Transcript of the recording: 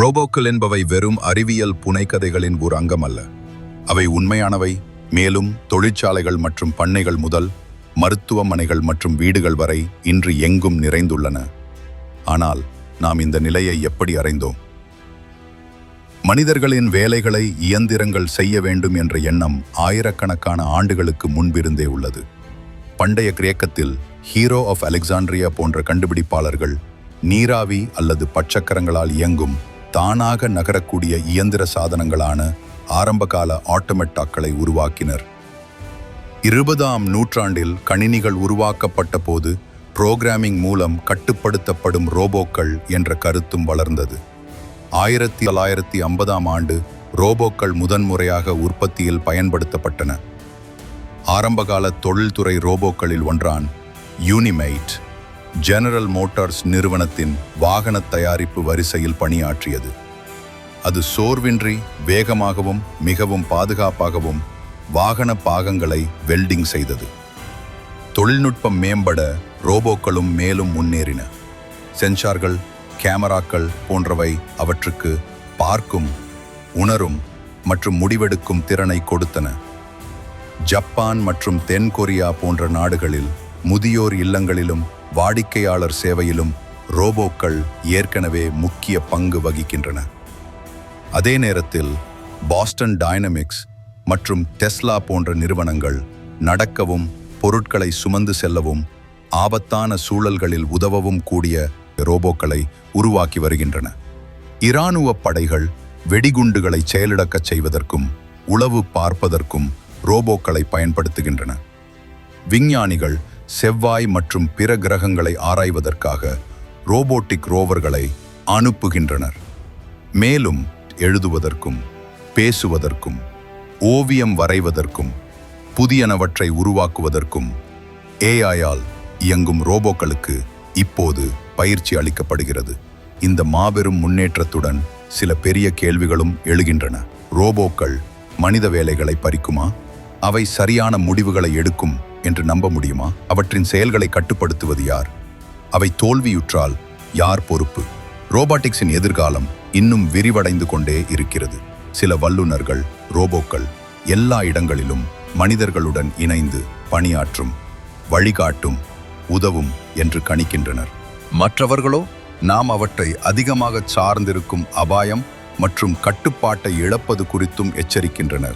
ரோபோக்கள் என்பவை வெறும் அறிவியல் புனைக்கதைகளின் ஒரு அங்கம் அல்ல அவை உண்மையானவை மேலும் தொழிற்சாலைகள் மற்றும் பண்ணைகள் முதல் மருத்துவமனைகள் மற்றும் வீடுகள் வரை இன்று எங்கும் நிறைந்துள்ளன. ஆனால் நாம் இந்த நிலையை எப்படி அறைந்தோம்? மனிதர்களின் வேலைகளை இயந்திரங்கள் செய்ய வேண்டும் என்ற எண்ணம் ஆயிரக்கணக்கான ஆண்டுகளுக்கு முன்பிருந்தே உள்ளது. பண்டைய கிரேக்கத்தில் ஹீரோ ஆஃப் அலெக்சாண்ட்ரியா போன்ற கண்டுபிடிப்பாளர்கள் நீராவி அல்லது பச்சக்கரங்களால் இயங்கும் தானாக நகரக்கூடிய இயந்திர சாதனங்களான ஆரம்பகால ஆட்டோமெட்டாக்களை உருவாக்கினர். இருபதாம் நூற்றாண்டில் கணினிகள் உருவாக்கப்பட்ட போது புரோகிராமிங் மூலம் கட்டுப்படுத்தப்படும் ரோபோக்கள் என்ற கருத்தும் வளர்ந்தது. ஆயிரத்தி தொள்ளாயிரத்தி ஐம்பதாம் ஆண்டு ரோபோக்கள் முதன்முறையாக உற்பத்தியில் பயன்படுத்தப்பட்டன. ஆரம்பகால தொழில்துறை ரோபோக்களில் ஒன்றான் யூனிமைட் ஜெனரல் மோட்டார்ஸ் நிறுவனத்தின் வாகன தயாரிப்பு வரிசையில் பணியாற்றியது. அது சோர்வின்றி வேகமாகவும் மிகவும் பாதுகாப்பாகவும் வாகன பாகங்களை வெல்டிங் செய்தது. தொழில்நுட்பம் மேம்பட ரோபோக்களும் மேலும் முன்னேறின. சென்சார்கள் கேமராக்கள் போன்றவை அவற்றுக்கு பார்க்கும் உணரும் மற்றும் முடிவெடுக்கும் திறனை கொடுத்தன. ஜப்பான் மற்றும் தென் கொரியா போன்ற நாடுகளில் முதியோர் இல்லங்களிலும் வாடிக்கையாளர் சேவையிலும் ரோபோக்கள் ஏற்கனவே முக்கிய பங்கு வகிக்கின்றன. அதே நேரத்தில் பாஸ்டன் டைனமிக்ஸ் மற்றும் டெஸ்லா போன்ற நிறுவனங்கள் நடக்கவும் பொருட்களை சுமந்து செல்லவும் ஆபத்தான சூழல்களில் உதவவும் கூடிய ரோபோக்களை உருவாக்கி வருகின்றன. இராணுவ படைகள் வெடிகுண்டுகளை செயலிழக்கச் செய்வதற்கும் உளவு பார்ப்பதற்கும் ரோபோக்களை பயன்படுத்துகின்றன. விஞ்ஞானிகள் செவ்வாய் மற்றும் பிற கிரகங்களை ஆராய்வதற்காக ரோபோட்டிக் ரோவர்களை அனுப்புகின்றனர். மேலும் எழுதுவதற்கும் பேசுவதற்கும் ஓவியம் வரைவதற்கும் புதியனவற்றை உருவாக்குவதற்கும் ஏஐயால் இயங்கும் ரோபோக்களுக்கு இப்போது பயிற்சி அளிக்கப்படுகிறது. இந்த மாபெரும் முன்னேற்றத்துடன் சில பெரிய கேள்விகளும் எழுகின்றன. ரோபோக்கள் மனித வேலைகளை பறிக்குமா? அவை சரியான முடிவுகளை எடுக்கும் என்று நம்ப முடியுமா? அவற்றின் செயல்களை கட்டுப்படுத்துவது யார்? அவை தோல்வியுற்றால் யார் பொறுப்பு? ரோபாட்டிக்ஸின் எதிர்காலம் இன்னும் விரிவடைந்து கொண்டே இருக்கிறது. சில வல்லுநர்கள் ரோபோக்கள் எல்லா இடங்களிலும் மனிதர்களுடன் இணைந்து பணியாற்றும் வழிகாட்டும் உதவும் என்று கணிக்கின்றனர். மற்றவர்களோ நாம் அவற்றை அதிகமாக சார்ந்திருக்கும் அபாயம் மற்றும் கட்டுப்பாட்டை இழப்பது குறித்தும் எச்சரிக்கின்றனர்.